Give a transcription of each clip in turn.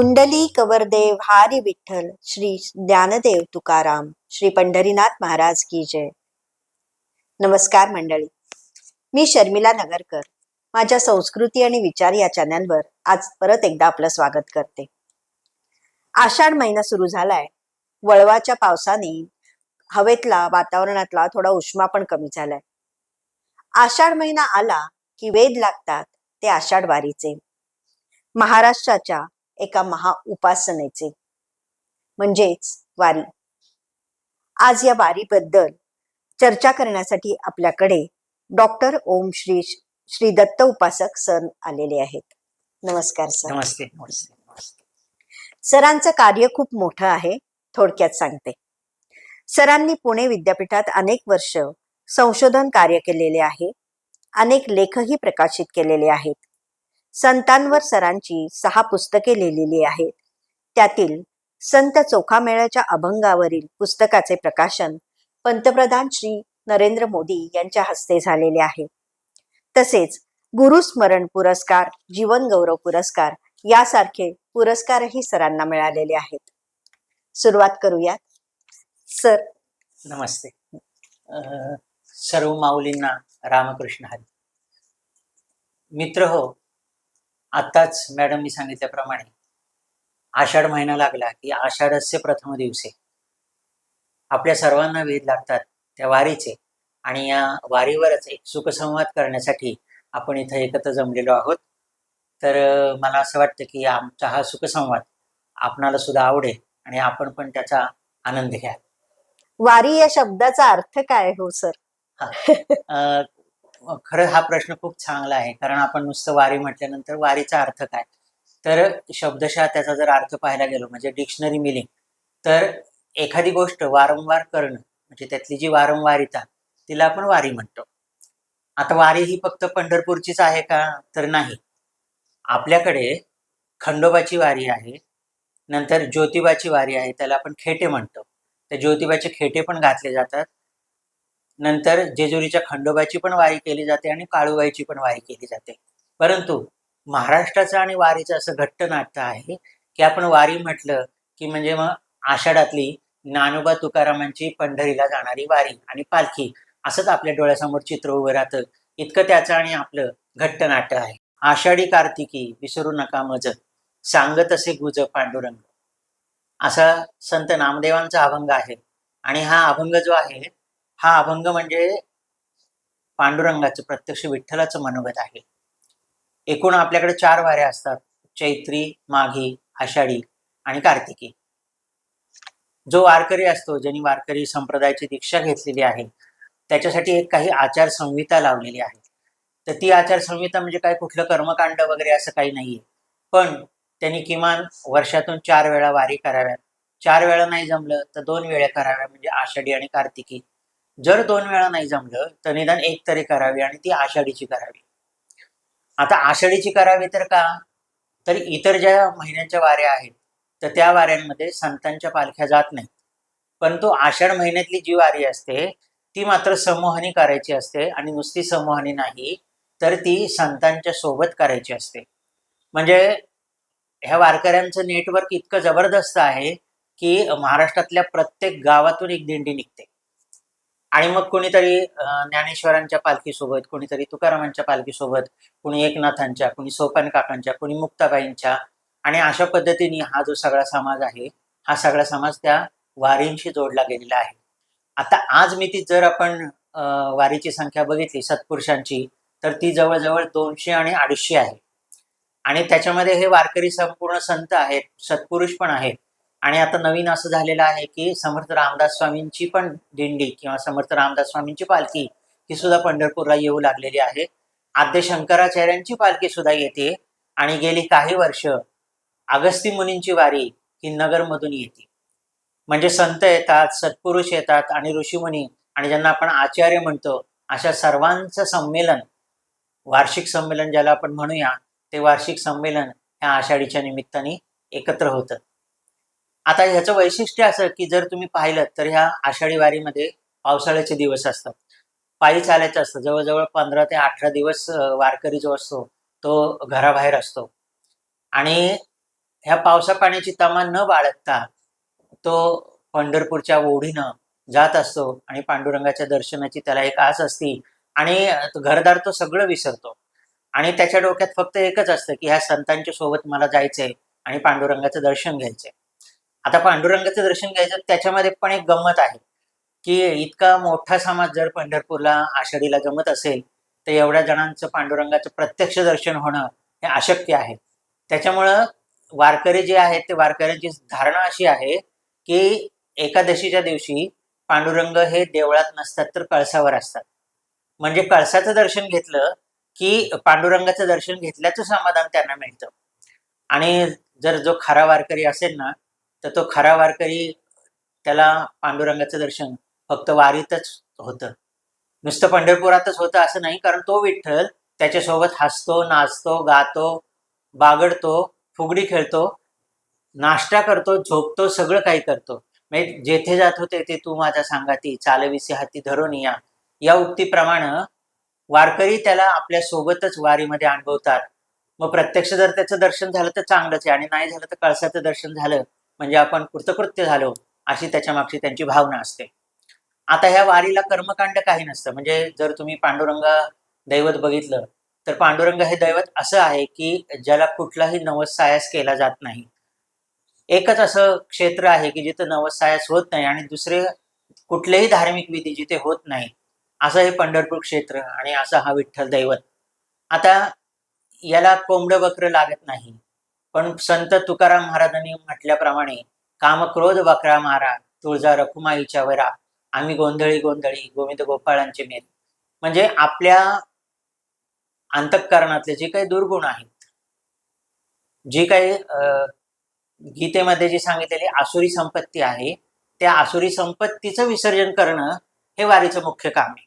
कुंडली कवरदेव हारी विठ्ठल श्री ज्ञानदेव तुकाराम श्री पंढरीनाथ महाराज की जय. नमस्कार मंडळी. मी शर्मिला नगरकर. माझ्या संस्कृती आणि विचार या चॅनलवर आज परत एकदा आपलं स्वागत करते. आषाढ महिना सुरू झालाय. वळवाच्या पावसाने हवेतला वातावरणातला थोडा उष्मा पण कमी झालाय. आषाढ महिना आला की वेद लागतात ते आषाढ वारीचे. महाराष्ट्राच्या एका महा उपासनेचे. म्हणजेच वारी. आज या वारीबद्दल चर्चा करण्यासाठी आपल्याकडे डॉक्टर ओम श्री श्री दत्त उपासक सर आलेले आहेत. नमस्कार सर. नमस्ते. सरांचं कार्य खूप मोठं आहे थोडक्यात सांगते. सरांनी पुणे विद्यापीठात अनेक वर्ष संशोधन कार्य केलेले आहे अनेक लेखही प्रकाशित केलेले आहेत. संतांवर सरांची सहा पुस्तके लिहिलेली आहेत. त्यातील संत चोखामेळ्याच्या अभंगावरील पुस्तकाचे प्रकाशन पंतप्रधान श्री नरेंद्र मोदी यांच्या हस्ते झालेले आहे. तसेच गुरुस्मरण पुरस्कार जीवन गौरव पुरस्कार यासारखे पुरस्कारही सरांना मिळालेले आहेत. सुरुवात करूयात. सर. नमस्ते. अं, सर्व माऊलींना रामकृष्ण हरी. मित्र हो आत्ताच मॅडमनी सांगितल्याप्रमाणे आषाढ महिना लागला की आषाढस्य प्रथम दिवसे आपल्या सर्वांना वेध लागतात त्या वारीचे आणि या वारीवरच एक सुखसंवाद करण्यासाठी आपण इथं एकत्र जमलेलो आहोत. तर मला असं वाटतं की आमचा हा सुखसंवाद आपणाला सुद्धा आवडेल आणि आपण पण त्याचा आनंद घ्या वारी या शब्दाचा अर्थ काय हो सर? खरं हा प्रश्न खूप चांगला आहे. कारण आपण नुसतं वारी म्हटल्यानंतर वारीचा अर्थ काय? तर शब्दशः त्याचा जर अर्थ पाहायला गेलो म्हणजे डिक्शनरी मिलिंग तर एखादी गोष्ट वारंवार करणं म्हणजे त्यातली जी वारंवारिता तिला आपण वारी म्हणतो. आता वारी ही फक्त पंढरपूरचीच आहे का? तर नाही. आपल्याकडे खंडोबाची वारी आहे नंतर ज्योतिबाची वारी आहे त्याला आपण खेटे म्हणतो. तर ज्योतिबाचे खेटे पण घातले जातात. नंतर जेजुरीच्या खंडोबाची पण वारी केली जाते आणि काळूबाईची पण वारी केली जाते. परंतु महाराष्ट्राचं आणि वारीचं असं घट्ट नाट्य आहे की आपण वारी म्हटलं की म्हणजे मग आषाढातली ज्ञानोबा तुकारामांची पंढरीला जाणारी वारी आणि पालखी असंच आपल्या डोळ्यासमोर चित्र उभं राहतं. इतकं त्याचं आणि आपलं घट्ट नाट्य आहे. आषाढी कार्तिकी विसरू नका मज सांगत असे गुज पांडुरंग. असा संत नामदेवांचा अभंग आहे आणि हा अभंग जो आहे हा अभंग म्हणजे पांडुरंगाचं प्रत्यक्ष विठ्ठलाचं मनोगत आहे. एकूण आपल्याकडे चार वाऱ्या असतात चैत्री माघी आषाढी आणि कार्तिकी. जो वारकरी असतो ज्यांनी वारकरी संप्रदायाची दीक्षा घेतलेली आहे त्याच्यासाठी एक काही आचारसंहिता लावलेली आहे. तर ती आचारसंहिता म्हणजे काय? कुठलं कर्मकांड वगैरे असं काही नाहीये. पण त्यांनी किमान वर्षातून चार वेळा वारी कराव्यात. चार वेळा नाही जमलं तर दोन वेळा कराव्या म्हणजे आषाढी आणि कार्तिकी. जर दोन वेळा नाही जमलं तर निदान एक तरी करावी आणि ती आषाढीची करावी. आता आषाढीची करावी तर का? तर इतर ज्या महिन्यांच्या वाऱ्या आहेत तर त्या वाऱ्यांमध्ये संतांच्या पालख्या जात नाहीत. परंतु आषाढ महिन्यातली जी वारी असते ती मात्र समूहानी करायची असते आणि नुसती समूहानी नाही तर ती संतांच्या सोबत करायची असते. म्हणजे ह्या वारकऱ्यांचं नेटवर्क इतकं जबरदस्त आहे की महाराष्ट्रातल्या प्रत्येक गावातून एक दिंडी निघते. आणि मग कोणीतरी ज्ञानेश्वरांच्या पालखीसोबत कोणीतरी तुकारामांच्या पालखीसोबत कोणी एकनाथांच्या कोणी सोपान काकांच्या कोणी मुक्ताबाईंच्या आणि अशा पद्धतीने हा जो सगळा समाज आहे हा सगळा समाज त्या वारींशी जोडला गेलेला आहे. आता आज मितीत जर आपण वारीची संख्या बघितली सत्पुरुषांची तर ती जवळजवळ दोनशे आणि अडीचशे आहे. आणि त्याच्यामध्ये हे वारकरी संपूर्ण संत आहेत सत्पुरुष पण आहेत. आणि आता नवीन असं झालेलं आहे की समर्थ रामदास स्वामींची पण दिंडी किंवा समर्थ रामदास स्वामींची पालखी ही सुद्धा पंढरपूरला येऊ लागलेली आहे. आद्य शंकराचार्यांची पालखी सुद्धा येते आणि गेली काही वर्ष अगस्ती मुनींची वारी ही नगरमधून येते. म्हणजे संत येतात सत्पुरुष येतात आणि ऋषीमुनी आणि ज्यांना आपण आचार्य म्हणतो अशा सर्वांचं संमेलन वार्षिक संमेलन ज्याला आपण म्हणूया ते वार्षिक संमेलन ह्या आषाढीच्या निमित्ताने एकत्र होतं. आता ह्याचं वैशिष्ट्य असं की जर तुम्ही पाहिलं तर ह्या आषाढी वारीमध्ये पावसाळ्याचे दिवस असतात. पायी चालायचं असतं. जवळजवळ पंधरा ते अठरा दिवस वारकरी जो असतो तो घराबाहेर असतो. आणि ह्या पावसा पाण्याची तमा न बाळगता तो पंढरपूरच्या ओढीनं जात असतो आणि पांडुरंगाच्या दर्शनाची त्याला एक आस असती आणि घरदार तो सगळं विसरतो. आणि त्याच्या डोक्यात फक्त एकच असतं की ह्या संतांच्या सोबत मला जायचंय आणि पांडुरंगाचं दर्शन घ्यायचंय. आता पांडुरंगाचं दर्शन घ्यायचं त्याच्यामध्ये पण एक गंमत आहे. की इतका मोठा समाज जर पंढरपूरला आषाढीला जमत असेल तर एवढ्या जणांचं पांडुरंगाचं प्रत्यक्ष दर्शन होणं हे अशक्य आहे. त्याच्यामुळं वारकरी जे आहेत ते वारकऱ्यांची धारणा अशी आहे की एकादशीच्या दिवशी पांडुरंग हे देवळात नसतात तर कळसावर असतात. म्हणजे कळसाचं दर्शन घेतलं की पांडुरंगाचं दर्शन घेतल्याचं समाधान त्यांना मिळतं. आणि जर जो खरा वारकरी असेल ना तर तो खरा वारकरी त्याला पांडुरंगाचं दर्शन फक्त वारीतच होतं. नुसतं पंढरपुरातच होतं असं नाही कारण तो विठ्ठल त्याच्यासोबत हसतो नाचतो गातो बागडतो फुगडी खेळतो नाश्ता करतो झोपतो सगळं काही करतो. म्हणजे जेथे जात होते ते तू माझ्या सांगाती चालविसी हाती धरून या. या उक्तीप्रमाणे वारकरी त्याला आपल्या सोबतच वारीमध्ये अनुभवतात. मग प्रत्यक्ष जर त्याचं दर्शन झालं तर चांगलंच आहे आणि नाही झालं तर कळसाचं दर्शन झालं म्हणजे आपण कृतकृत्य झालो अशी त्याच्या मागची त्यांची भावना असते. आता ह्या वारीला कर्मकांड काही नसतं. म्हणजे जर तुम्ही पांडुरंग दैवत बघितलं तर पांडुरंग हे दैवत असं आहे की ज्याला कुठलाही नवसायास केला जात नाही. एकच असं क्षेत्र आहे की जिथं नवसायास होत नाही आणि दुसरे कुठलेही धार्मिक विधी जिथे होत नाही असं हे पंढरपूर क्षेत्र आणि असं हा विठ्ठल दैवत. आता याला कोंबड वक्र लागत नाही. पण संत तुकाराम महाराजांनी म्हटल्याप्रमाणे कामक्रोध वक्रा मारा तुळजा रखुमाईच्या वरा आम्ही गोंधळी गोंधळी गोविंद गोपाळांचे मेल. म्हणजे आपल्या अंतःकरणातले जे काही दुर्गुण आहेत जी काही अं, गीतेमध्ये जी सांगितलेली आसुरी संपत्ती आहे त्या आसुरी संपत्तीचं विसर्जन करणं हे वारीचं मुख्य काम आहे.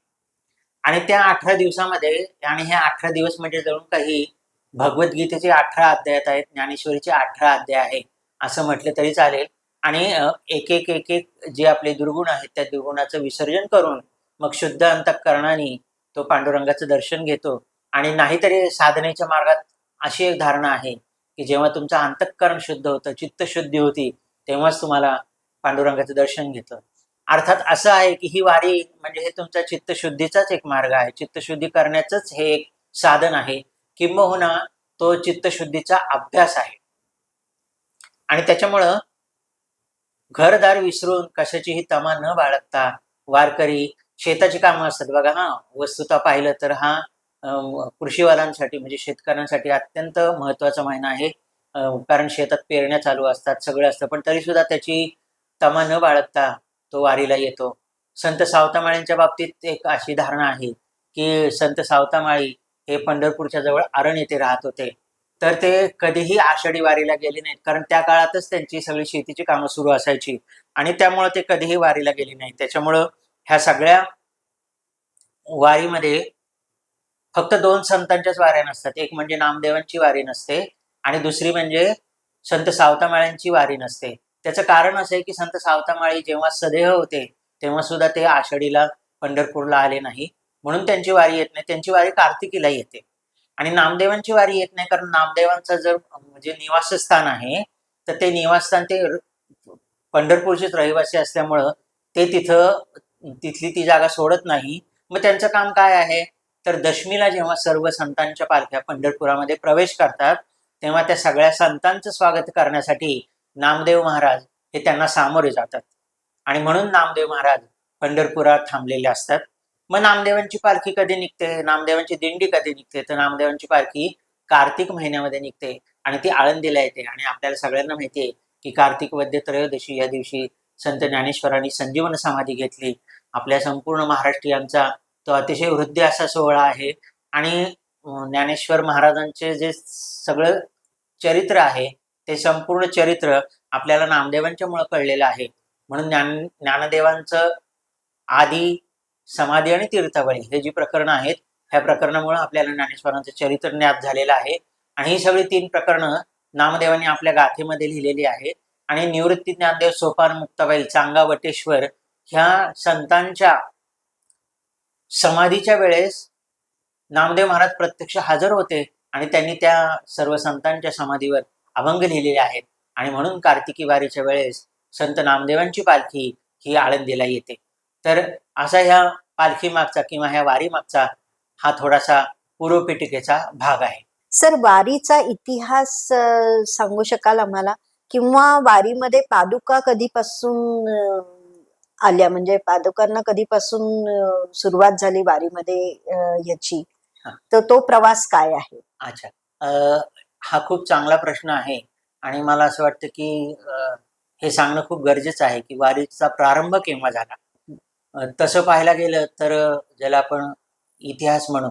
आणि त्या अठरा दिवसामध्ये आणि हे अठरा दिवस म्हणजे जणू काही भगवद्गीतेचे अठरा अध्यायात आहेत ज्ञानेश्वरीचे अठरा अध्याय आहे असं म्हटलं तरी चालेल. आणि एक एक एक एक जे आपले दुर्गुण आहेत त्या दुर्गुणाचं विसर्जन करून मग शुद्ध अंतकरणाने तो पांडुरंगाचं दर्शन घेतो. आणि नाहीतरी साधनेच्या मार्गात अशी एक धारणा आहे की जेव्हा तुमचं अंतःकरण शुद्ध होतं चित्तशुद्धी होती तेव्हाच तुम्हाला पांडुरंगाचं दर्शन घेतं. अर्थात असं आहे की ही वारी म्हणजे हे तुमच्या चित्तशुद्धीचाच एक मार्ग आहे. चित्तशुद्धी करण्याचंच हे एक साधन आहे. किंबहुना तो चित्तशुद्धीचा अभ्यास आहे. आणि त्याच्यामुळं घरदार विसरून कशाचीही तमा न बाळगता वारकरी शेताची कामं असतात. बघा हा वस्तुता पाहिलं तर हा कृषीवालांसाठी म्हणजे शेतकऱ्यांसाठी अत्यंत महत्त्वाचा महिना आहे. कारण शेतात पेरण्या चालू असतात सगळं असतं. पण तरी सुद्धा त्याची तमा न बाळगता तो वारीला येतो. संत सावतामाळींच्या बाबतीत एक अशी धारणा आहे की संत सावतामाळी हे पंढरपूरच्या जवळ आरण येथे राहत होते. तर ते कधीही आषाढी वारीला गेले नाहीत. कारण त्या काळातच त्यांची सगळी शेतीची कामं सुरू असायची. आणि त्यामुळे ते कधीही वारीला गेले नाहीत. त्याच्यामुळं ह्या सगळ्या वारीमध्ये फक्त दोन संतांच्याच वाऱ्या नसतात. एक म्हणजे नामदेवांची वारी नसते आणि दुसरी म्हणजे संत सावतामाळ्यांची वारी नसते. त्याचं कारण असं आहे की संत सावतामाळी जेव्हा सदेह होते तेव्हा सुद्धा ते आषाढीला पंढरपूरला आले नाही. म्हणून त्यांची वारी येत नाही. त्यांची वारी कार्तिकीला येते. आणि नामदेवांची वारी येत नाही कारण नामदेवांचं जर म्हणजे निवासस्थान आहे तर ते निवासस्थान ते पंढरपूरचेच रहिवासी असल्यामुळं ते तिथं तिथली ती जागा सोडत नाही. मग त्यांचं काम काय आहे? तर दशमीला जेव्हा सर्व संतांच्या पालख्या पंढरपुरामध्ये प्रवेश करतात तेव्हा त्या सगळ्या संतांचं स्वागत करण्यासाठी नामदेव महाराज हे त्यांना सामोरे जातात. आणि म्हणून नामदेव महाराज पंढरपुरात थांबलेले असतात. मग नामदेवांची पालखी कधी निघते? नामदेवांची दिंडी कधी निघते? तर नामदेवांची पालखी कार्तिक महिन्यामध्ये निघते आणि ती आळंदीला येते. आणि आपल्याला सगळ्यांना माहिती आहे की कार्तिक वद्य त्रयोदशी या दिवशी संत ज्ञानेश्वरांनी संजीवन समाधी घेतली. आपल्या संपूर्ण महाराष्ट्रीयांचा तो अतिशय वृद्ध असा सोहळा आहे. आणि ज्ञानेश्वर महाराजांचे जे सगळं चरित्र आहे ते संपूर्ण चरित्र आपल्याला नामदेवांच्या मुळे कळलेलं आहे. म्हणून ज्ञान ज्ञानदेवांचं आधी समाधी आणि तीर्थबळी हे जी प्रकरणं आहेत ह्या प्रकरणामुळे आपल्याला ज्ञानेश्वरांचं चरित्र ज्ञात झालेलं आहे. आणि ही सगळी तीन प्रकरणं नामदेवांनी आपल्या गाथेमध्ये लिहिलेली आहेत. आणि निवृत्ती ज्ञानदेव सोपान मुक्ताबाई चांगा वटेश्वर ह्या संतांच्या समाधीच्या वेळेस नामदेव महाराज प्रत्यक्ष हजर होते आणि त्यांनी त्या सर्व संतांच्या समाधीवर अभंग लिहिलेले आहेत. आणि म्हणून कार्तिकी वारीच्या वेळेस संत नामदेवांची पालखी ही आळंदीला येते. तर असा ह्या पालखी मागचा किंवा ह्या वारी मागचा हा थोडासा पूर्वपीठिकेचा भाग आहे. सर वारीचा इतिहास सांगू शकाल आम्हाला? किंवा वारीमध्ये पादुका कधीपासून आल्या? म्हणजे पादुकांना कधीपासून सुरुवात झाली वारीमध्ये याची. तर तो प्रवास काय आहे? अच्छा. हा खूप चांगला प्रश्न आहे आणि मला असं वाटतं की हे सांगणं खूप गरजेचं आहे की वारीचा प्रारंभ केव्हा झाला? तसं पाहायला गेलं तर ज्याला आपण इतिहास म्हणू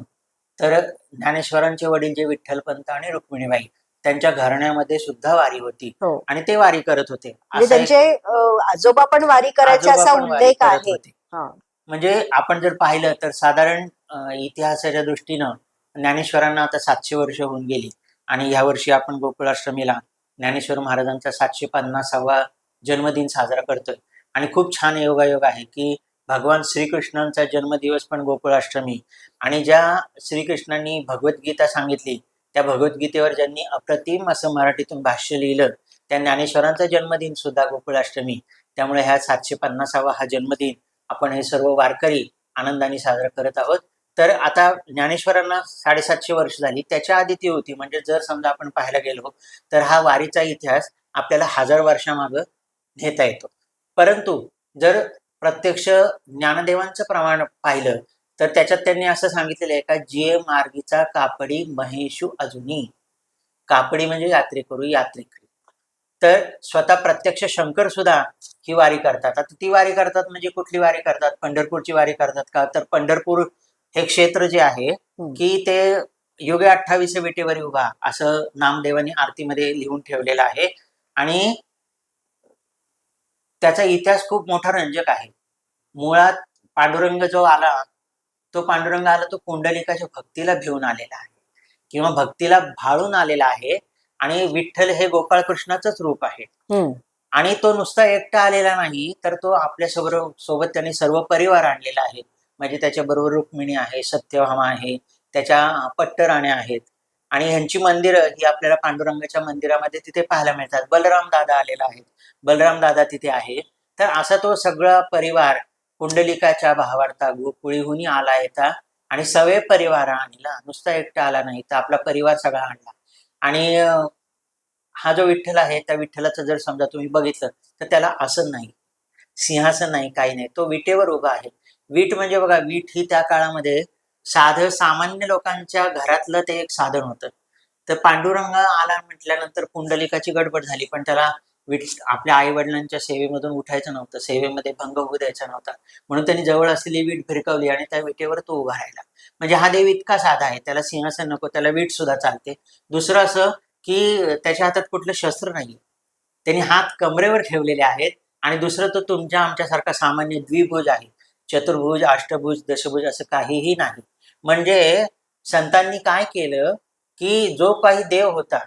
तर ज्ञानेश्वरांचे वडील जे विठ्ठलपंत आणि रुक्मिणीबाई त्यांच्या घराण्यामध्ये सुद्धा वारी होती हो. आणि ते वारी करत होते म्हणजे असा एक त्यांचे अ, आजोबा पण वारी करायचे आजोबा असा पण वारी उल्लेख करत आहे होते. हा. म्हणजे आपण जर पाहिलं तर साधारण अ, इतिहासाच्या दृष्टीनं ज्ञानेश्वरांना आता सातशे वर्ष होऊन गेली आणि ह्या वर्षी आपण गोकुळाष्टमीला ज्ञानेश्वर महाराजांचा सातशे पन्नासावा जन्मदिन साजरा करतोय आणि खूप छान योगायोग आहे की भगवान श्रीकृष्णांचा जन्मदिवस पण गोकुळाष्टमी. आणि ज्या श्रीकृष्णांनी भगवद्गीता सांगितली त्या भगवद्गीतेवर ज्यांनी अप्रतिम असं मराठीतून भाष्य लिहिलं त्या ज्ञानेश्वरांचा जन्मदिन सुद्धा गोकुळाष्टमी. त्यामुळे ह्या सातशे पन्नासावा हा जन्मदिन आपण हे सर्व वारकरी आनंदाने साजरा करत आहोत. तर आता ज्ञानेश्वरांना साडेसातशे वर्ष झाली. त्याच्या आधी ती होती. म्हणजे जर समजा आपण पाहायला गेलो तर हा वारीचा इतिहास आपल्याला हजार वर्षामागं घेता येतो. परंतु जर प्रत्यक्ष ज्ञानदेवांचं प्रमाण पाहिलं तर त्याच्यात त्यांनी असं सांगितलेलं आहे का जे मार्गीचा कापडी महेशू अजूनी कापडी म्हणजे यात्रेकरू यात्रेकरी तर स्वतः प्रत्यक्ष शंकर सुद्धा ही वारी करतात. आता ती वारी करतात म्हणजे कुठली वारी करतात? पंढरपूरची वारी करतात का? तर पंढरपूर हे क्षेत्र जे आहे. की ते योगे अठ्ठावीस विटेवरी उभा असं नामदेवानी आरतीमध्ये लिहून ठेवलेलं आहे. आणि त्याचा इतिहास खूप मोठा रंजक आहे. मुळात पांडुरंग जो आला तो पांडुरंग आला तो कुंडलिकाच्या भक्तीला घेऊन आलेला आहे. किंवा भक्तीला भाळून आलेला आहे आणि विठ्ठल हे गोपाळकृष्णाचंच रूप आहे. आणि तो नुसता एकटा आलेला नाही तर तो आपल्यासोबत सोबत त्यांनी सर्व परिवार आणलेला आहे. म्हणजे त्याच्या बरोबर रुक्मिणी आहे सत्यभामा आहे त्याच्या पट्टराण्या आहेत. आणि ह्यांची मंदिरं ही आपल्याला पांडुरंगाच्या मंदिरामध्ये तिथे पाहायला मिळतात. बलराम दादा आलेला आहे. बलराम दादा तिथे आहे. तर असा तो सगळा परिवार कुंडलिकाच्या भावार्था गोकुळीहून आला येता आणि सवे परिवार आणला नुसता एकटा आला नाही तर आपला परिवार सगळा आणला. आणि हा जो विठ्ठल आहे त्या विठ्ठलाचं जर समजा तुम्ही बघितलं तर त्याला आसन नाही. सिंहासन नाही काही नाही. तो विटेवर उभा आहे. वीट म्हणजे बघा वीट ही त्या काळामध्ये साधं सामान्य लोकांच्या घरातलं ते एक साधन होतं. तर पांडुरंग आला म्हटल्यानंतर पुंडलिकाची गडबड झाली पण त्याला विठ आपल्या आई वडिलांच्या सेवेमधून उठायचं नव्हतं सेवेमध्ये भंग होऊ द्यायचा नव्हता. म्हणून त्यांनी जवळ असलेली वीट फिरकवली आणि त्या विटेवर तो उभा राहिला. म्हणजे हा देव इतका साधा आहे त्याला सिंहासन नको त्याला वीट सुद्धा चालते. दुसरं असं की त्याच्या हातात कुठलं शस्त्र नाही त्यांनी हात कमरेवर ठेवलेले आहेत आणि दुसरं तो तुमच्या आमच्यासारखा सामान्य द्विभुज आहे. चतुर्भुज अष्टभुज दशभुज असं काहीही नाही. म्हणजे संतांनी काय केलं की जो काही देव होता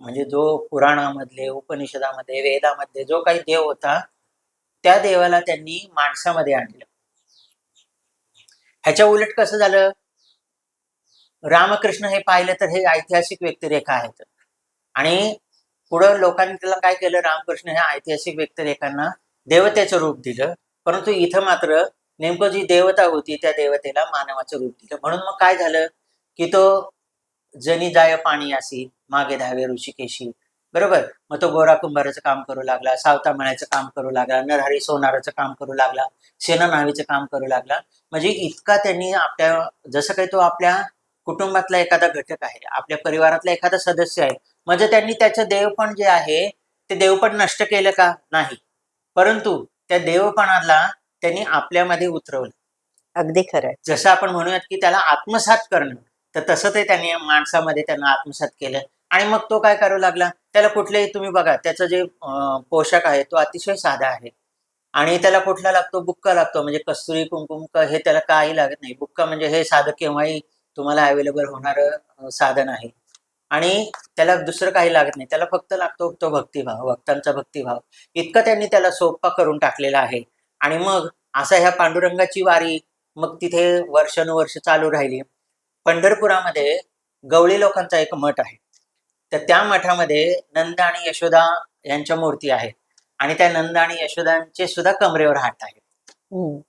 म्हणजे जो पुराणामधले उपनिषदामध्ये वेदामध्ये जो काही देव होता त्या देवाला त्यांनी माणसामध्ये आणलं. ह्याच्या उलट कसं झालं? रामकृष्ण हे पाहिलं तर हे ऐतिहासिक व्यक्तिरेखा आहेत. आणि पुढं लोकांनी त्याला काय केलं? रामकृष्ण ह्या ऐतिहासिक व्यक्तिरेखांना देवतेचं रूप दिलं. परंतु इथं मात्र नेमकं जी देवता होती त्या देवतेला मानवाचं रूप दिलं. म्हणून मग काय झालं की तो जनी जाय पाणी असी मागे धावे ऋषिकेशी. बरोबर? मग तो गोरा कुंभाराचं काम करू लागला सावता मळ्याचं काम करू लागला नरहरी सोनाराचं काम करू लागला सेना नावीचं काम करू लागला. म्हणजे इतका त्यांनी आपल्या जसं काही तो आपल्या कुटुंबातला एखादा घटक आहे आपल्या परिवारातला एखादा सदस्य आहे म्हणजे त्यांनी त्याचं देवपण जे आहे ते देवपण नष्ट केलं का? नाही. परंतु त्या देवपणाला त्यांनी आपल्यामध्ये उतरवलं. अगदी खरंय जसं आपण म्हणूयात की त्याला आत्मसात करणं तर तसं ते त्यांनी माणसामध्ये त्यांना आत्मसात केलं. आणि मग तो काय करू लागला? त्याला कुठलेही तुम्ही बघा त्याचं जे पोशाख आहे तो अतिशय साधा आहे. आणि त्याला कुठला लागतो? बुक्का लागतो. म्हणजे कस्तुरी कुंकुम क- हे त्याला काही लागत नाही. बुक्का म्हणजे हे साधं केव्हाही तुम्हाला अवेलेबल होणारं साधन आहे. आणि त्याला दुसरं काही लागत नाही. त्याला फक्त लागतो तो भक्तिभाव भक्तांचा भक्तिभाव. इतकं त्यांनी त्याला सोपा करून टाकलेला आहे. आणि मग असा ह्या पांडुरंगाची वारी मग तिथे वर्षानुवर्ष चालू राहिली. पंढरपुरामध्ये गवळी लोकांचा एक मठ आहे. तर त्या मठामध्ये नंद आणि यशोदा यांच्या मूर्ती आहेत. आणि त्या नंद आणि यशोदांचे सुद्धा कमरेवर हात आहेत. हम्म.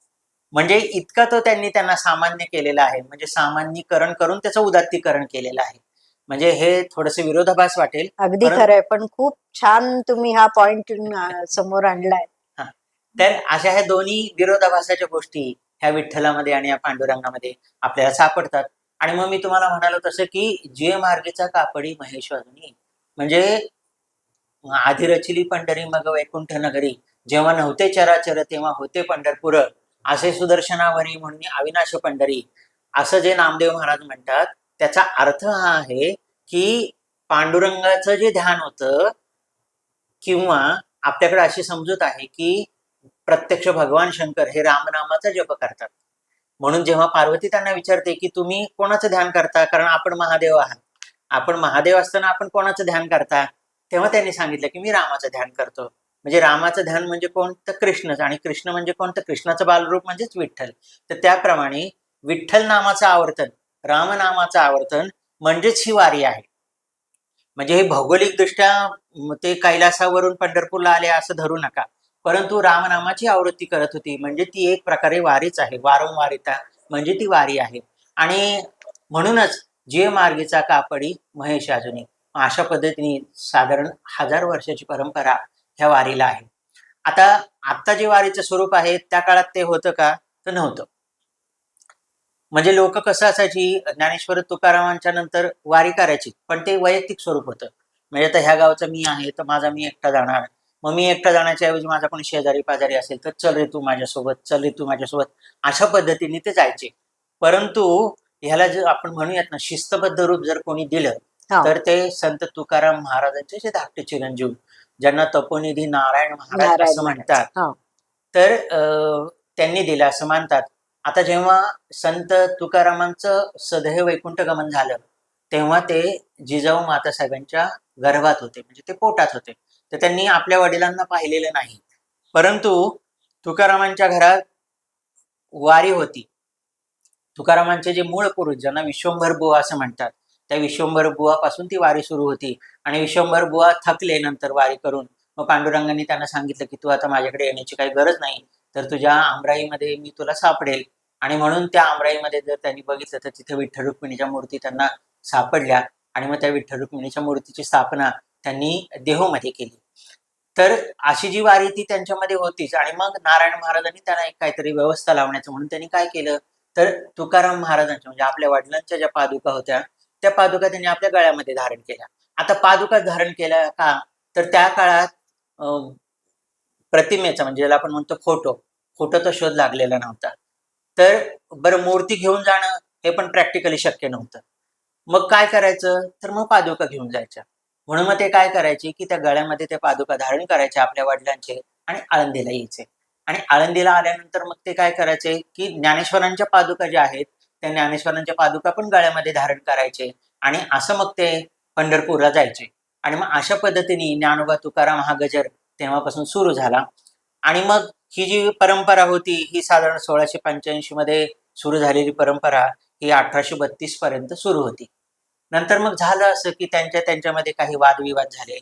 म्हणजे इतका तो त्यांनी त्यांना सामान्य केलेला आहे. म्हणजे सामान्यीकरण करून त्याचं उदात्तीकरण केलेलं आहे. म्हणजे हे थोडस विरोधाभास वाटेल. अगदी खरंय. पण खूप छान तुम्ही हा पॉइंट समोर आणलाय. तर अशा ह्या दोन्ही विरोधाभासाच्या गोष्टी ह्या विठ्ठलामध्ये आणि या पांडुरंगामध्ये आपल्याला सापडतात. आणि मग मी तुम्हाला म्हणालो तसं की जे मार्गेचा कापडी महेश अजूनही म्हणजे आधी रचिली पंढरी मग वैकुंठ नगरी जेव्हा नव्हते चराचर तेव्हा होते पंढरपूर असे सुदर्शनावरी म्हणून अविनाश पंढरी असं जे नामदेव महाराज म्हणतात त्याचा अर्थ हा आहे की पांडुरंगाचं जे ध्यान होतं किंवा आपल्याकडे अशी समजूत आहे की प्रत्यक्ष भगवान शंकर हे रामनामाचा जप करतात. म्हणून जेव्हा पार्वती त्यांना विचारते की तुम्ही कोणाचं ध्यान करता? कारण आपण महादेव आहात. आपण महादेव असताना आपण कोणाचं ध्यान करता? तेव्हा त्यांनी सांगितलं की मी रामाचं ध्यान करतो. म्हणजे रामाचं ध्यान म्हणजे कोण? तर कृष्णच. आणि कृष्ण म्हणजे कोण? तर कृष्णाचं बालरूप म्हणजेच विठ्ठल. तर त्याप्रमाणे विठ्ठल नामाचं आवर्तन रामनामाचं आवर्तन म्हणजेच ही वारी आहे. म्हणजे हे भौगोलिकदृष्ट्या ते कैलासावरून पंढरपूरला आले असं धरू नका. परंतु रामनामाची आवृत्ती करत होती. म्हणजे ती एक प्रकारे वारीच आहे. वारंवारिता म्हणजे ती वारी आहे. आणि म्हणूनच जे मार्गीचा कापडी महेश अजूनही अशा पद्धतीने साधारण हजार वर्षाची परंपरा ह्या वारीला आहे. आता आत्ता जे वारीचं स्वरूप आहे त्या काळात ते होतं का? तर नव्हतं. म्हणजे लोक कसं असायची? ज्ञानेश्वर तुकारामांच्या नंतर वारी करायची पण ते वैयक्तिक स्वरूप होतं. म्हणजे आता ह्या गावचं मी आहे तर माझा मी एकटा जाणार. मग मी एकटा जाण्याच्या ऐवजी माझा कोणी शेजारी पाजारी असेल तर चल रे तू माझ्यासोबत चल रे तू माझ्यासोबत. अशा पद्धतीने ते जायचे. परंतु ह्याला जर आपण म्हणूयात ना शिस्तबद्ध रूप जर कोणी दिलं हा. तर ते संत तुकाराम महाराजांचे जे धाकटे चिरंजीव ज्यांना तपनिधी नारायण महाराज असं म्हणतात. हा. तर त्यांनी दिलं असं मानतात. आता जेव्हा संत तुकारामांचं सदैव वैकुंठ गमन झालं तेव्हा ते जिजाऊ मातासाहेबांच्या गर्भात होते म्हणजे ते पोटात होते. तर त्यांनी आपल्या वडिलांना पाहिलेलं नाही. परंतु तुकारामांच्या घरात वारी होती. तुकारामांचे जे मूळ पुरुष ज्यांना विश्वंभर बुवा असं म्हणतात त्या विश्वंभर बुवापासून ती वारी सुरू होती. आणि विश्वंभर बुवा थकले नंतर वारी करून मग पांडुरंगांनी त्यांना सांगितलं की तू आता माझ्याकडे येण्याची काही गरज नाही तर तुझ्या आमराईमध्ये मी तुला सापडेल. आणि म्हणून त्या आमराईमध्ये जर त्यांनी बघितलं तर तिथे विठ्ठल रुक्मिणीच्या मूर्ती त्यांना सापडल्या. आणि मग त्या विठ्ठल रुक्मिणीच्या मूर्तीची स्थापना त्यांनी देहोमध्ये केली. तर अशी जी वारी ती त्यांच्यामध्ये होतीच. आणि मग नारायण महाराजांनी त्यांना एक काहीतरी व्यवस्था लावण्याचं म्हणून त्यांनी काय केलं? तर तुकाराम महाराजांच्या म्हणजे आपल्या वडिलांच्या ज्या पादुका होत्या त्या पादुका त्यांनी आपल्या गळ्यामध्ये धारण केल्या. आता पादुका धारण केल्या का? तर त्या काळात प्रतिमेचा म्हणजे ज्याला आपण म्हणतो फोटो फोटोचा शोध लागलेला नव्हता. तर बरं मूर्ती घेऊन जाणं हे पण प्रॅक्टिकली शक्य नव्हतं. मग काय करायचं? तर मग पादुका घेऊन जायच्या. म्हणून मग ते काय करायचे की त्या गळ्यामध्ये ते पादुका धारण करायचे आपल्या वडिलांचे आणि आळंदीला यायचे. आणि आळंदीला आल्यानंतर मग ते काय करायचे की ज्ञानेश्वरांच्या पादुका ज्या आहेत त्या ज्ञानेश्वरांच्या पादुका पण गळ्यामध्ये धारण करायचे आणि असं मग ते पंढरपूरला जायचे. आणि मग अशा पद्धतीने ज्ञानोबा तुकाराम हा गजर तेव्हापासून सुरू झाला. आणि मग ही जी परंपरा होती ही साधारण सोळाशे पंच्याऐंशी मध्ये सुरू झालेली परंपरा ही अठराशे बत्तीस पर्यंत सुरू होती. नंतर मग झालं असं की त्यांच्या त्यांच्यामध्ये काही वादविवाद झाले.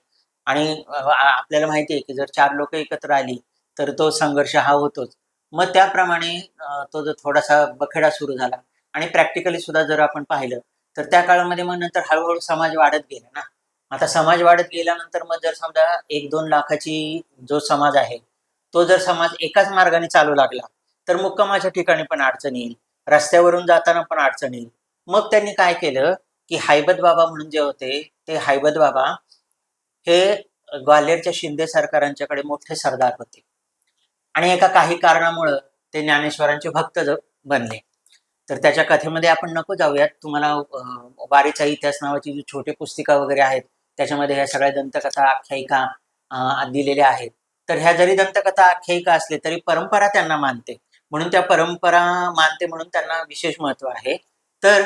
आणि आपल्याला माहिती आहे की जर चार लोक एकत्र आली तर तो संघर्ष हा होतोच. मग त्याप्रमाणे तो जो थोडासा बखेडा सुरू झाला. आणि प्रॅक्टिकली सुद्धा जर आपण पाहिलं तर त्या काळामध्ये मग नंतर हळूहळू समाज वाढत गेला ना. आता समाज वाढत गेल्यानंतर मग जर समजा एक दोन लाखाची जो समाज आहे तो जर समाज एकाच मार्गाने चालू लागला तर मुक्कामाच्या ठिकाणी पण अडचण येईल. रस्त्यावरून जाताना पण अडचण येईल. मग त्यांनी काय केलं की हायबत बाबा म्हणून जे होते ते हायबत बाबा हे ग्वाल्हेरच्या शिंदे सरकारांच्याकडे मोठे सरदार होते. आणि एका काही कारणामुळं ते ज्ञानेश्वरांचे भक्त बनले. तर त्याच्या कथेमध्ये आपण नको जाऊयात. तुम्हाला अं, वारीचा इतिहास नावाची जी छोटी पुस्तिका वगैरे आहेत त्याच्यामध्ये ह्या सगळ्या दंतकथा आख्यायिका दिलेल्या आहेत. तर ह्या जरी दंतकथा आख्यायिका असले तरी परंपरा त्यांना मानते. म्हणून त्या परंपरा मानते म्हणून त्यांना विशेष महत्त्व आहे. तर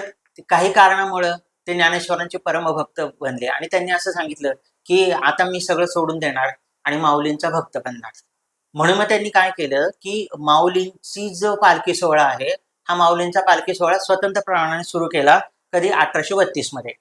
काही कारणामुळं ते ज्ञानेश्वरांचे परमभक्त बनले. आणि त्यांनी असं सांगितलं की आता मी सगळं सोडून देणार आणि माऊलींचा भक्त बनणार. म्हणून मग त्यांनी काय केलं की माऊलींची जो पालखी सोहळा आहे हा माऊलींचा पालखी सोहळा स्वतंत्र प्रमाणाने सुरू केला कधी अठराशे बत्तीसमध्ये.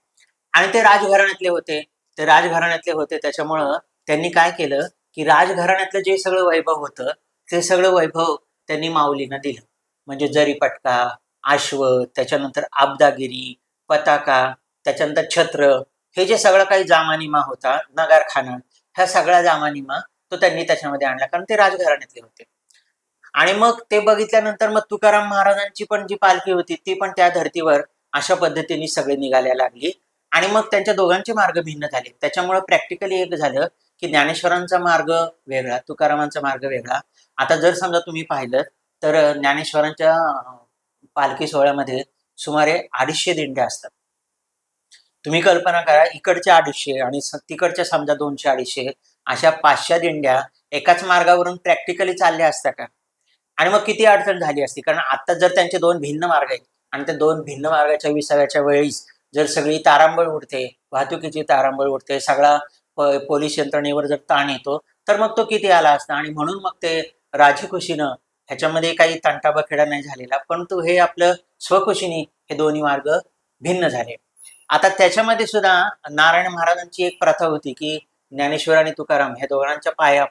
आणि ते राजघराण्यातले होते. ते राजघराण्यातले होते. त्याच्यामुळं त्यांनी काय केलं की राजघराण्यातलं जे सगळं वैभव होतं ते सगळं वैभव त्यांनी माऊलींना दिलं. म्हणजे जरी पटका अश्व त्याच्यानंतर आबदागिरी पताका त्याच्यानंतर छत्र हे जे सगळं काही जामानिमा होता नगारखाना ह्या सगळ्या जामानिमा तो त्यांनी त्याच्यामध्ये आणला कारण ते राजघराण्यातले होते. आणि मग ते बघितल्यानंतर मग तुकाराम महाराजांची पण जी पालखी होती ती पण त्या धर्तीवर अशा पद्धतीने सगळे निघायला लागली. आणि मग त्यांच्या दोघांचे मार्ग भिन्न झाले. त्याच्यामुळे प्रॅक्टिकली एक झालं की ज्ञानेश्वरांचा मार्ग वेगळा तुकारामांचा मार्ग वेगळा. आता जर समजा तुम्ही पाहिलं तर ज्ञानेश्वरांच्या पालखी सोहळ्यामध्ये सुमारे अडीचशे दिंड्या असतात. तुम्ही कल्पना करा इकडच्या अडीचशे आणि तिकडच्या समजा दोनशे अडीचशे अशा पाचशे दिंड्या एकाच मार्गावरून प्रॅक्टिकली चालल्या असत्या का? आणि मग किती अडचण झाली असती? कारण आता जर त्यांचे दोन भिन्न मार्ग आहेत आणि त्या दोन भिन्न मार्गाच्या विसाव्याच्या वेळीच जर सगळी तारांबळ उडते वाहतुकीची तारांबळ उडते सगळा पोलीस यंत्रणेवर जर ताण येतो तर मग तो किती आला असता? आणि म्हणून मग ते राजीखुशीनं ह्याच्यामध्ये काही तंटाबखेडा नाही झालेला परंतु हे आपलं स्वखुशीने हे दोन्ही मार्ग भिन्न झाले. आता त्याच्यामध्ये सुद्धा नारायण महाराजांची एक प्रथा होती की ज्ञानेश्वर आणि तुकाराम ह्या दोघांच्या पाया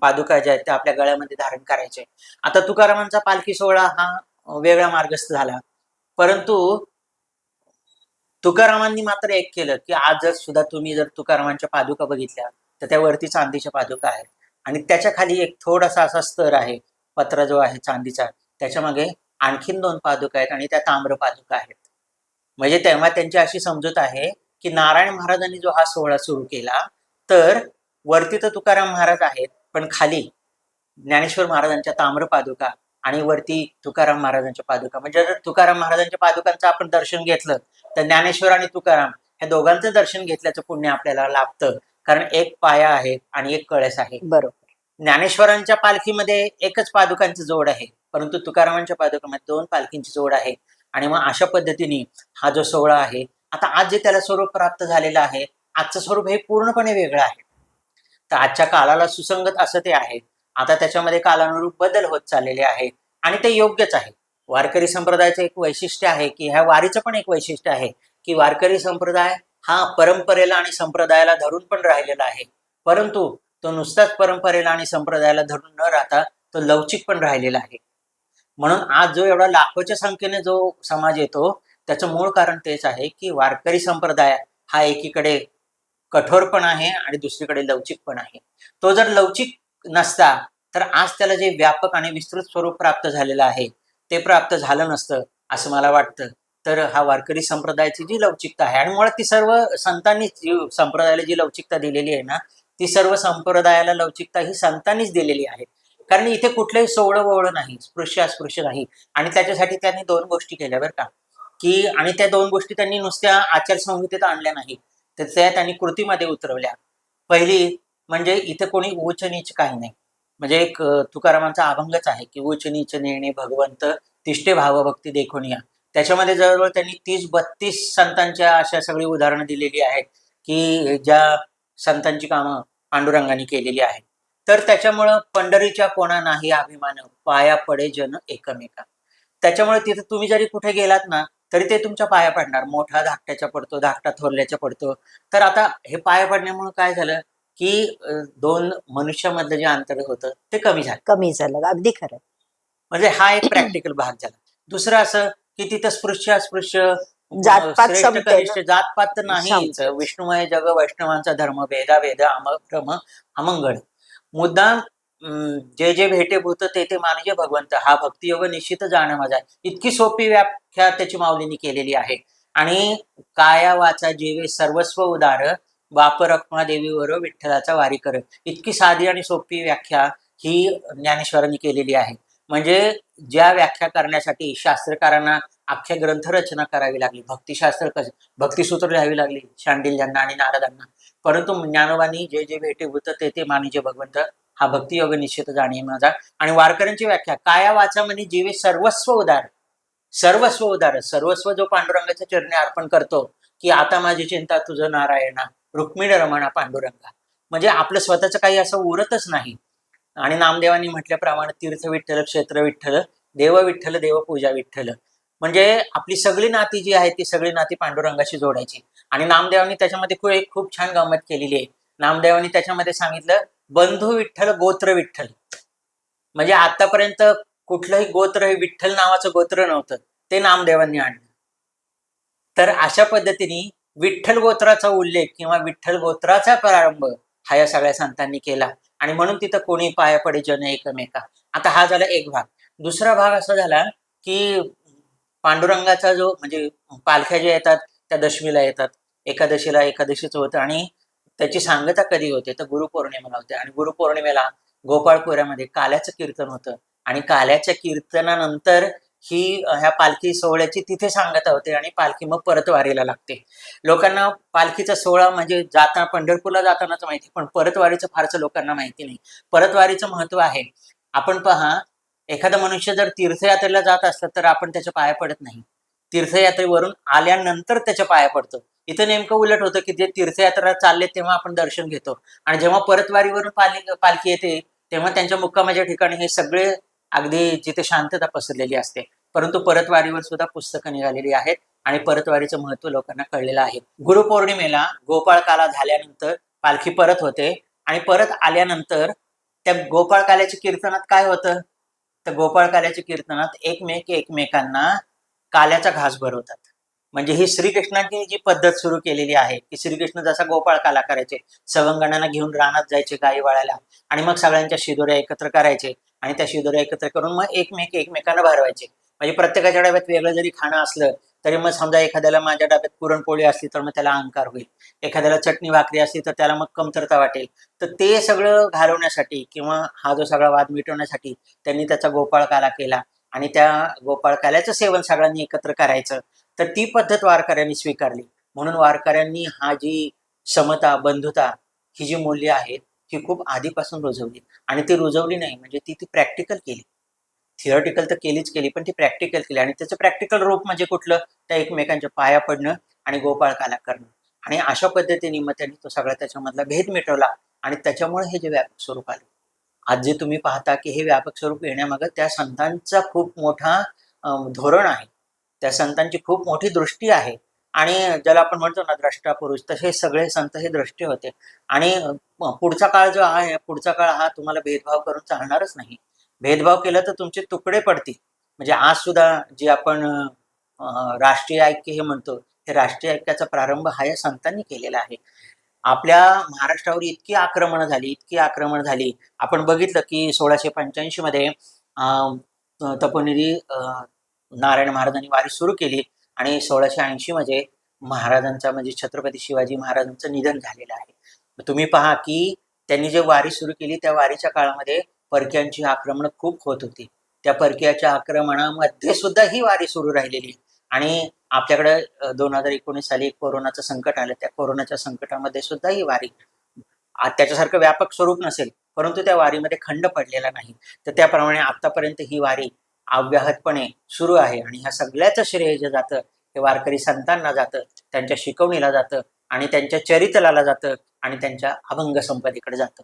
पादुका ज्या आहेत त्या आपल्या गळ्यामध्ये धारण करायचे. आता तुकारामांचा पालखी सोहळा हा वेगळा मार्गस्थ झाला. परंतु तुकारामांनी मात्र एक केलं की आज जर सुद्धा तुम्ही जर तुकारामांच्या पादुका बघितल्या तर त्यावरती चांदीच्या पादुका आहेत. आणि त्याच्याखाली एक थोडासा असा स्तर आहे पत्रा जो आहे चांदीचा त्याच्यामागे आणखीन दोन पादुका आहेत आणि त्या ताम्र पादुका आहेत. म्हणजे तेव्हा त्यांची अशी समजूत आहे की नारायण महाराजांनी जो हा सोहळा सुरू केला तर वरती तर तुकाराम महाराज आहेत पण खाली ज्ञानेश्वर महाराजांच्या ताम्र पादुका आणि वरती तुकाराम महाराजांच्या पादुका. म्हणजे जर तुकाराम महाराजांच्या पादुकांचं आपण दर्शन घेतलं तर ज्ञानेश्वर आणि तुकाराम ह्या दोघांचं दर्शन घेतल्याचं पुण्य आपल्याला लाभतं. कारण एक पाया आहे आणि एक कळस आहे. बरोबर. ज्ञानेश्वरांच्या पालखीमध्ये एकच पादुकांची जोड आहे. परंतु तुकारामांच्या पादुकामध्ये दोन पालखींची जोड आहे. आणि मग अशा पद्धतीने हा जो सोहळा आहे आता आज जे त्याला स्वरूप प्राप्त झालेलं आहे आजचं स्वरूप हे पूर्णपणे वेगळं आहे. तर आजच्या काळाला सुसंगत असं ते आहे. आता त्याच्यामध्ये कालानुरूप बदल होत चाललेले आहे आणि ते योग्यच आहे. वारकरी संप्रदायाचं एक वैशिष्ट्य आहे की ह्या वारीचं पण एक वैशिष्ट्य आहे की वारकरी संप्रदाय हा परंपरेला आणि संप्रदायाला धरून पण राहिलेला आहे. परंतु तो नुसताच परंपरेला आणि संप्रदायाला धरून न राहता तो लवचिक पण राहिलेला आहे. म्हणून आज जो एवढा लाखोच्या संख्येने जो समाज येतो त्याचं मूळ कारण तेच आहे की वारकरी संप्रदाय हा एकीकडे कठोर पण आहे आणि दुसरीकडे लवचिक पण आहे. तो जर लवचिक नसता तर आज त्याला जे व्यापक आणि विस्तृत स्वरूप प्राप्त झालेलं आहे ते प्राप्त झालं नसतं असं मला वाटतं. तर हा वारकरी संप्रदायाची जी लवचिकता आहे आणि मुळात ती सर्व संतांनी जी संप्रदायाला जी लवचिकता दिलेली आहे ना ती सर्व संप्रदायाला लवचिकता ही संतांनीच दिलेली आहे. कारण इथे कुठलंही सोवळं वोवळं नाही स्पृश्य अस्पृश्य नाही. आणि त्याच्यासाठी त्यांनी दोन गोष्टी केल्या बरं का. की आणि त्या दोन गोष्टी त्यांनी नुसत्या आचारसंहितेत आणल्या नाही. तर त्या त्यांनी कृतीमध्ये उतरवल्या. पहिली म्हणजे इथे कोणी उच्च नीच काही नाही. म्हणजे एक तुकारामांचा अभंगच आहे की उच नीच निर्णय भगवंत तिष्ठे भावभक्ती देखून या. त्याच्यामध्ये जवळजवळ त्यांनी तीस बत्तीस संतांच्या अशा सगळी उदाहरणं दिलेली आहेत. की ज्या संतांची कामं पांडुरंगाने केलेली आहेत. तर त्याच्यामुळं पंढरीच्या कोणा नाही अभिमान पाया पडे जन एकमेका. त्याच्यामुळे तिथे तुम्ही जरी कुठे गेलात ना तरी ते तुमच्या पाया पडणार. मोठा धाकट्याच्या पडतो धाकटा थोरल्याच्या पडतो. तर आता हे पाया पडण्यामुळे काय झालं की दोन मनुष्यामधलं जे अंतर होतं ते कमी झालं. कमी झालं. अगदी खरं. म्हणजे हा एक प्रॅक्टिकल भाग झाला. दुसरं असं की तिथं स्पृश्य अस्पृश्य जातपात श्रेष्ठ संपते ना. जातपात तर नाहीच संपते. विष्णुमय जग वैष्णवांचा धर्म भेदा भेद अमक्रम अमंगळ. मुद्दाम अं, जे जे भेटे भूत ते ते मानजे भगवंत. हा भक्तियोग निश्चित जाणं माझा. इतकी सोपी व्याख्या त्याची माऊलीने केलेली आहे. आणि काया वाचा जीवे सर्वस्व उदार बाप रखमा देवीवर विठ्ठलाचा वारी कर इतकी साधी आणि सोपी व्याख्या ही ज्ञानेश्वरांनी केलेली आहे. म्हणजे ज्या व्याख्या करण्यासाठी शास्त्रकारांना अख्ख्या ग्रंथरचना करावी लागली. भक्तिशास्त्र कस भक्तिसूत्र लिहावी लागली शांडिल्यांना आणि नारदांना. परंतु ज्ञानवानी जे जे भेटे भूत ते ते मानिजे भगवंत हा भक्तियोग निश्चित जाणे माझा आणि वारकऱ्यांची व्याख्या काया वाचा म्हणजे जीवे सर्वस्व उदार. सर्वस्व उदार. सर्वस्व जो पांडुरंगाच्या चरणी अर्पण करतो की आता माझी चिंता तुझं नारायणा रुक्मिणी रमणा पांडुरंगा. म्हणजे आपलं स्वतःचं काही असं उरतच नाही. आणि नामदेवांनी म्हटल्याप्रमाणे तीर्थ विठ्ठल क्षेत्र विठ्ठल देव विठ्ठल देव पूजा विठ्ठल. म्हणजे आपली सगळी नाती जी आहे ती सगळी नाती पांडुरंगाशी जोडायची. आणि नामदेवांनी त्याच्यामध्ये खूप एक खूप छान गंमत केलेली आहे. नामदेवांनी त्याच्यामध्ये सांगितलं बंधू विठ्ठल गोत्र विठ्ठल. म्हणजे आतापर्यंत कुठलंही गोत्र हे विठ्ठल नावाचं गोत्र नव्हतं. ते नामदेवांनी आणलं. तर अशा पद्धतीने विठ्ठल गोत्राचा उल्लेख किंवा विठ्ठल गोत्राचा प्रारंभ हा या सगळ्या संतांनी केला. आणि म्हणून तिथं कोणी पाया पडे जन एकमेका. आता हा झाला एक भाग. दुसरा भाग असा झाला की पांडुरंगाचा जो म्हणजे पालख्या ज्या येतात त्या दशमीला येतात. एकादशीला एकादशीचं होतं आणि त्याची सांगता कधी होते? तर गुरुपौर्णिमेला होते. आणि गुरुपौर्णिमेला गोपाळपुऱ्यामध्ये काल्याचं कीर्तन होतं. आणि काल्याच्या कीर्तनानंतर ही ह्या पालखी सोहळ्याची तिथे सांगता होते आणि पालखी मग परत वारीला लागते. लोकांना पालखीचा सोहळा म्हणजे जाता पंढरपूरला जातानाच माहिती पण परतवारीचं फारसं लोकांना माहिती नाही. परतवारीचं महत्त्व आहे. आपण पहा एखादा मनुष्य जर तीर्थयात्रेला जात असला तर आपण त्याच्या पाया पडत नाही. तीर्थयात्रेवरून आल्यानंतर त्याच्या पाया पडतो. इथं नेमकं उलट होतं की जे तीर्थयात्रा चालले तेव्हा आपण दर्शन घेतो. आणि जेव्हा परतवारीवरून पालखी पालखी येते तेव्हा त्यांच्या मुक्कामाच्या ठिकाणी हे सगळे अगदी जिथे शांतता पसरलेली असते. परंतु परतवारीवर सुद्धा पुस्तकं निघालेली आहेत आणि परतवारीचं महत्त्व लोकांना कळलेलं आहे. गुरुपौर्णिमेला गोपाळकाला झाल्यानंतर पालखी परत होते आणि परत आल्यानंतर त्या गोपाळकाल्याच्या कीर्तनात काय होतं? तर गोपाळ काल्याच्या कीर्तनात एकमेक एकमेकांना काल्याचा घास भरवतात. म्हणजे ही श्रीकृष्णांनी जी पद्धत सुरू केलेली आहे की श्रीकृष्ण जसा गोपाळ काला करायचे सवंगणांना घेऊन रानात जायचे गाई वाळायला आणि मग सगळ्यांच्या शिदोऱ्या एकत्र करायचे आणि त्या शिदोऱ्या एकत्र करून मग एकमेक एकमेकांना भरवायचे. म्हणजे प्रत्येकाच्या डब्यात वेगळं जरी खाणं असलं तरी मग समजा एखाद्याला माझ्या डब्यात पुरणपोळी असली तर मग त्याला अहंकार होईल. एखाद्याला चटणी भाकरी असली तर त्याला मग कमतरता वाटेल. तर ते सगळं घालवण्यासाठी किंवा हा जो सगळा वाद मिटवण्यासाठी त्यांनी त्याचा गोपाळ काला केला आणि त्या गोपाळ काल्याचं सेवन सगळ्यांनी एकत्र करायचं तर ती पद्धत वारकऱ्यांनी स्वीकारली. म्हणून वारकऱ्यांनी हा जी समता बंधुता ही जी मूल्य आहेत ही खूप आधीपासून रुजवली. आणि ती रुजवली नाही म्हणजे ती ती प्रॅक्टिकल केली. थिअरटिकल तर केलीच केली पण ती प्रॅक्टिकल केली. आणि त्याचं प्रॅक्टिकल रूप म्हणजे कुठलं? त्या एकमेकांच्या पाया पडणं आणि गोपाळ काला करणं. आणि अशा पद्धतीने मग त्यांनी तो सगळा त्याच्यामधला भेद मिटवला आणि त्याच्यामुळे हे जे व्यापक स्वरूप आलं. आज जे तुम्ही पाहता की हे व्यापक स्वरूप येण्यामागं त्या संतांचा खूप मोठा धोरण आहे. त्या संतांची खूप मोठी दृष्टी आहे. आणि ज्याला आपण म्हणतो ना द्रष्टा पुरुष तसे सगळे संत हे दृष्टी होते. आणि पुढचा काळ जो आहे पुढचा काळ हा तुम्हाला भेदभाव करून चालणारच नाही. भेदभाव केला तर तुमचे तुकडे पडतील. म्हणजे आज सुद्धा जे आपण राष्ट्रीय ऐक्य हे म्हणतो हे राष्ट्रीय ऐक्याचा प्रारंभ हा या संतांनी केलेला आहे. आपल्या महाराष्ट्रावर इतकी आक्रमण झाली इतकी आक्रमण झाली. आपण बघितलं की सोळाशे पंच्याऐंशी मध्ये अं, तपोनिधी अं, नारायण महाराजांनी वारी सुरू केली आणि सोळाशे ऐंशी मध्ये महाराजांचा म्हणजे छत्रपती शिवाजी महाराजांचं निधन झालेलं आहे. तुम्ही पहा की त्यांनी जे वारी सुरू केली त्या वारीच्या काळामध्ये परक्यांची आक्रमण खूप होत होती. त्या परकीयाच्या आक्रमणामध्ये सुद्धा ही वारी सुरू राहिलेली. आणि आपल्याकडे दोन हजार एकोणीस साली कोरोनाचं संकट आलं. त्या कोरोनाच्या संकटामध्ये सुद्धा ही वारी त्याच्यासारखं व्यापक स्वरूप नसेल परंतु त्या वारीमध्ये खंड पडलेला नाही. तर त्याप्रमाणे आतापर्यंत ही वारी अव्याहतपणे सुरू आहे. आणि ह्या सगळ्याचं श्रेय जे जातं हे वारकरी संतांना जातं त्यांच्या शिकवणीला जातं आणि त्यांच्या चरित्राला जातं आणि त्यांच्या अभंग संपदेकडे जातं.